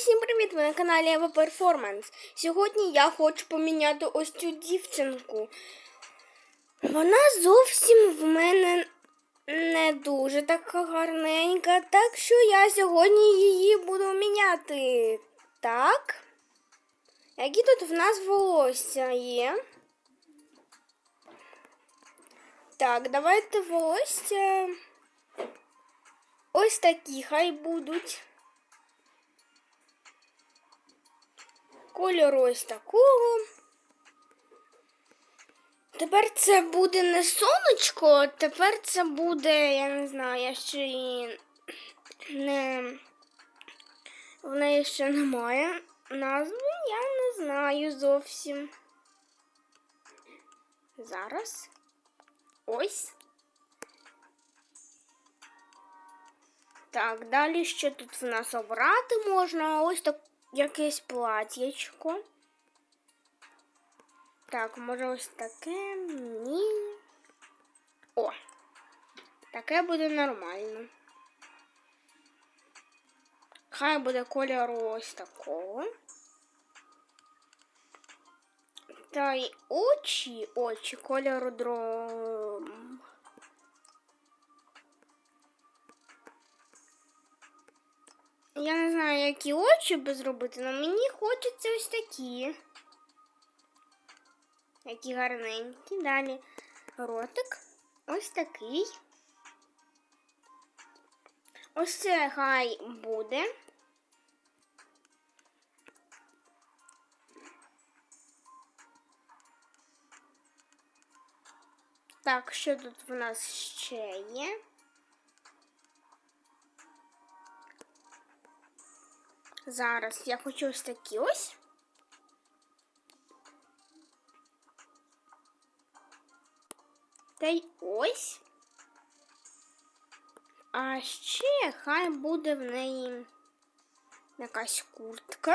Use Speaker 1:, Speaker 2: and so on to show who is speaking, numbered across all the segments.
Speaker 1: Усім привіт! Ви на каналі Ева Перформанс. Сьогодні я хочу поміняти ось цю дівчинку. Вона зовсім в мене не дуже така гарненька, так що я сьогодні її буду міняти. Так. Які тут в нас волосся є? Так, давайте волосся. Ось такі хай будуть. Кольору ось такого. Тепер це буде не сонечко, тепер це буде, я не знаю, я ще і не. В неї ще немає назви, я не знаю зовсім. Зараз. Ось. Так, далі що тут в нас обрати можна? Ось так якесь плат'ячко. Так, може ось таке. Ні. О! Таке буде нормально. Хай буде кольору ось такого. Та й очі, очі кольору дром. Я не знаю, які очі би зробити, але мені хочеться ось такі. Які гарненькі. Далі ротик. Ось такий. Ось це хай буде. Так, що тут в нас ще є? Зараз я хочу ось такі ось. Та й ось. А ще хай буде в неї якась куртка.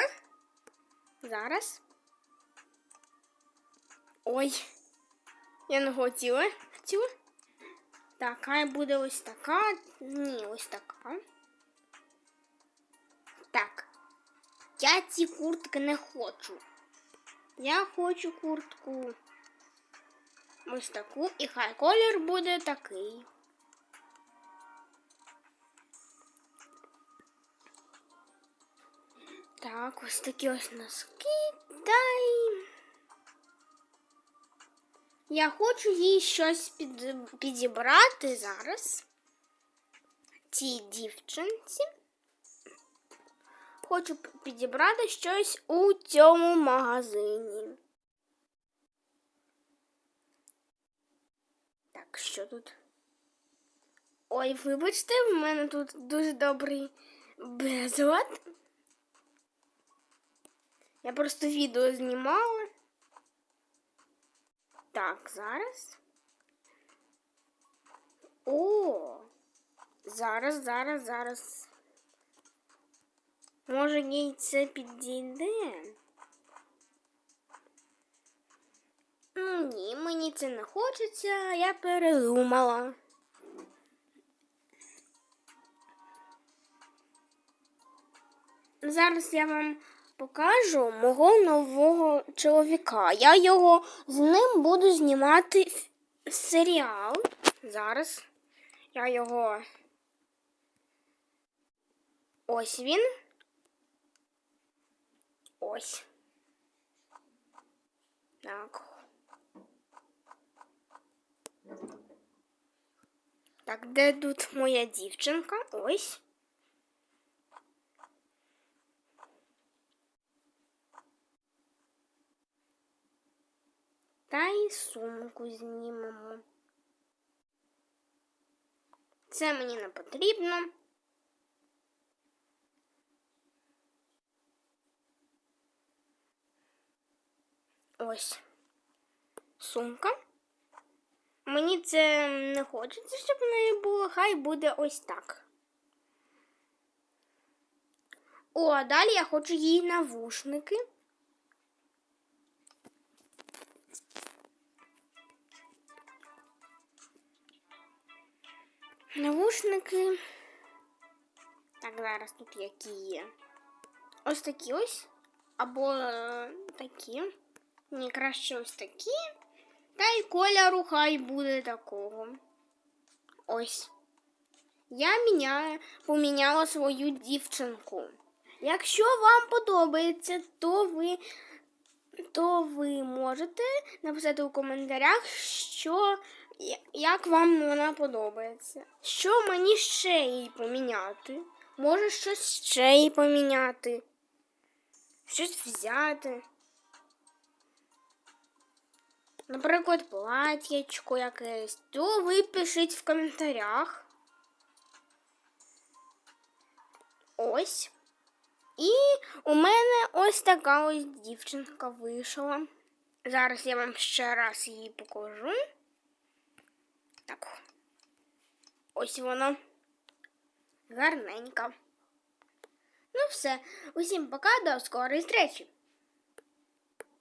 Speaker 1: Зараз. Ой, я не хотіла. Хотіла. Так, хай буде ось така. Ні, ось така. Я ці куртки не хочу. Я хочу куртку. Ось таку, і хай колір буде такий. Так, ось такі ось носки. Дай. Я хочу їй щось під, підібрати зараз. Цій дівчинці. Хочу підібрати щось у цьому магазині. Так, що тут? Ой, вибачте, в мене тут дуже добрий безлад. Я просто відео знімала. Так, зараз. О! Зараз, зараз, зараз. Може, їй це підійде? Ні, мені це не хочеться, я передумала. Зараз я вам покажу мого нового чоловіка. Я його з ним буду знімати серіал. Зараз я його. Ось він. Ось. Так. Так, де тут моя дівчинка? Ось. Та й сумку знімемо. Це мені не потрібно. Ось сумка. Мені це не хочеться, щоб в неї було. Хай буде ось так. О, а далі я хочу їй навушники. Навушники. Так, зараз тут які є. ось такі ось. Або е, такі. Ні, краще ось такі. Та й кольору хай буде такого. Ось. Я міняю, поміняла свою дівчинку. Якщо вам подобається, то ви, то ви можете написати у коментарях, що, як вам вона подобається. Що мені ще їй поміняти? Може щось ще їй поміняти? Щось взяти. Наприклад, платячко якесь, то ви пишіть в коментарях. Ось. І у мене ось така ось дівчинка вийшла. Зараз я вам ще раз її покажу. Так. Ось вона. Гарненька. Ну все. Усім пока, до скорої зустрічі.